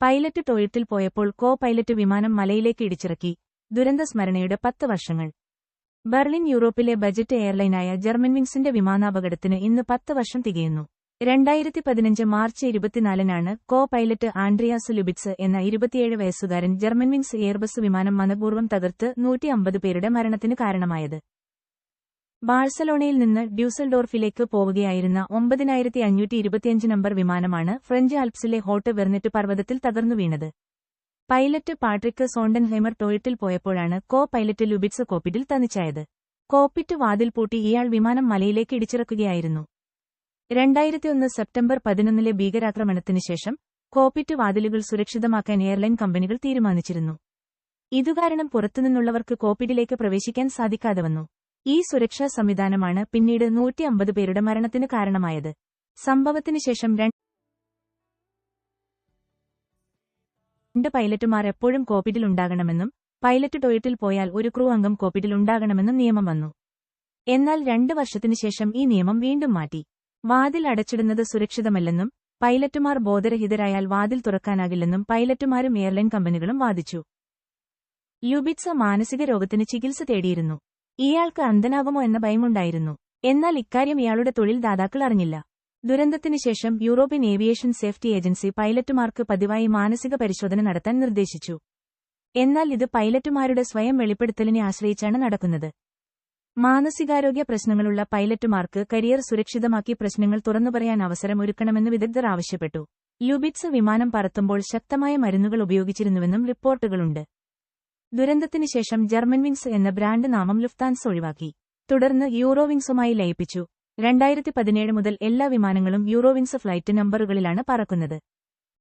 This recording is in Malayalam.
പൈലറ്റ് ടോയ്ലറ്റിൽ പോയപ്പോൾ കോ പൈലറ്റ് വിമാനം മലയിലേക്ക് ഇടിച്ചിറക്കി. ദുരന്ത സ്മരണയുടെ പത്ത് വർഷങ്ങൾ. ബെർലിൻ യൂറോപ്പിലെ ബജറ്റ് എയർലൈനായ ജർമ്മൻ ജർമ്മൻവിങ്സിന്റെ വിമാനാപകടത്തിന് ഇന്ന് പത്ത് വർഷം തികയുന്നു. രണ്ടായിരത്തി പതിനഞ്ച് മാർച്ച് ഇരുപത്തിനാലിനാണ് കോ പൈലറ്റ് ആൻഡ്രിയാസ് ലുബിറ്റ്സ് എന്ന ഇരുപത്തിയേഴ് വയസ്സുകാരൻ ജർമ്മൻ ജർമ്മൻവിങ്സ് എയർബസ് വിമാനം മനപൂർവം തകർത്ത് നൂറ്റി പേരുടെ മരണത്തിന് കാരണമായത്. ബാഴ്സലോണയിൽ നിന്ന് ഡ്യൂസൽഡോർഫിലേക്ക് പോവുകയായിരുന്ന ഒമ്പതിനായിരത്തി അഞ്ഞൂറ്റി ഇരുപത്തിയഞ്ച് നമ്പർ വിമാനമാണ് ഫ്രഞ്ച് ആൽപ്സിലെ ഹോട്ട് വെർനെറ്റ് പർവതത്തിൽ തകർന്നു വീണത്. പൈലറ്റ് പാട്രിക് സോണ്ടൻഹൈമർ ടോയ്ലറ്റിൽ പോയപ്പോഴാണ് കോ പൈലറ്റ് ലുബിറ്റ്സ് കോപ്പിറ്റിൽ തനിച്ചായത്. കോപ്പിറ്റ് വാതിൽ പൂട്ടി ഇയാൾ വിമാനം മലയിലേക്ക് ഇടിച്ചിറക്കുകയായിരുന്നു. രണ്ടായിരത്തിയൊന്ന് സെപ്റ്റംബർ പതിനൊന്നിലെ ഭീകരാക്രമണത്തിന് ശേഷം കോപ്പിറ്റ് വാതിലുകൾ സുരക്ഷിതമാക്കാൻ എയർലൈൻ കമ്പനികൾ തീരുമാനിച്ചിരുന്നു. ഇതുകാരണം പുറത്തുനിന്നുള്ളവർക്ക് കോപ്പിഡിലേക്ക് പ്രവേശിക്കാൻ സാധിക്കാതെ വന്നു. ഈ സുരക്ഷാ സംവിധാനമാണ് പിന്നീട് നൂറ്റി അമ്പത് പേരുടെ മരണത്തിന് കാരണമായത്. സംഭവത്തിന് ശേഷം രണ്ട് പൈലറ്റുമാർ എപ്പോഴും കോപ്പിറ്റിൽ ഉണ്ടാകണമെന്നും പൈലറ്റ് ടോയ്ലറ്റിൽ പോയാൽ ഒരു ക്രൂ അംഗം കോപ്പിറ്റിൽ ഉണ്ടാകണമെന്നും നിയമം വന്നു. എന്നാൽ രണ്ട് വർഷത്തിനു ശേഷം ഈ നിയമം വീണ്ടും മാറ്റി. വാതിൽ അടച്ചിടുന്നത് സുരക്ഷിതമല്ലെന്നും പൈലറ്റുമാർ ബോധരഹിതരായാൽ വാതിൽ തുറക്കാനാകില്ലെന്നും പൈലറ്റുമാരും എയർലൈൻ കമ്പനികളും വാദിച്ചു. ലുബിറ്റ്സ മാനസിക രോഗത്തിന് ചികിത്സ തേടിയിരുന്നു. ഇയാൾക്ക് അന്ധനാകുമോ എന്ന ഭയമുണ്ടായിരുന്നു. എന്നാൽ ഇക്കാര്യം ഇയാളുടെ തൊഴിൽ ദാതാക്കൾ അറിഞ്ഞില്ല. ദുരന്തത്തിനുശേഷം യൂറോപ്യൻ ഏവിയേഷൻ സേഫ്റ്റി ഏജൻസി പൈലറ്റുമാർക്ക് പതിവായി മാനസിക പരിശോധന നടത്താൻ നിർദ്ദേശിച്ചു. എന്നാൽ ഇത് പൈലറ്റുമാരുടെ സ്വയം വെളിപ്പെടുത്തലിനെ ആശ്രയിച്ചാണ് നടക്കുന്നത്. മാനസികാരോഗ്യ പ്രശ്നങ്ങളുള്ള പൈലറ്റുമാർക്ക് കരിയർ സുരക്ഷിതമാക്കി പ്രശ്നങ്ങൾ തുറന്നു പറയാൻ അവസരം ഒരുക്കണമെന്ന് വിദഗ്ധർ ആവശ്യപ്പെട്ടു. ലുബിറ്റ്സ് വിമാനം പറത്തുമ്പോൾ ശക്തമായ മരുന്നുകൾ ഉപയോഗിച്ചിരുന്നുവെന്നും റിപ്പോർട്ടുകളുണ്ട്. ദുരന്തത്തിന് ശേഷം ജർമ്മൻവിങ്സ് എന്ന ബ്രാൻഡ് നാമം ലുഫ്താൻസ് ഒഴിവാക്കി. തുടർന്ന് യൂറോവിങ്സുമായി ലയിപ്പിച്ചു. രണ്ടായിരത്തി പതിനേഴ് മുതൽ എല്ലാ വിമാനങ്ങളും യൂറോവിങ്സ് ഫ്ലൈറ്റ് നമ്പറുകളിലാണ് പറക്കുന്നത്.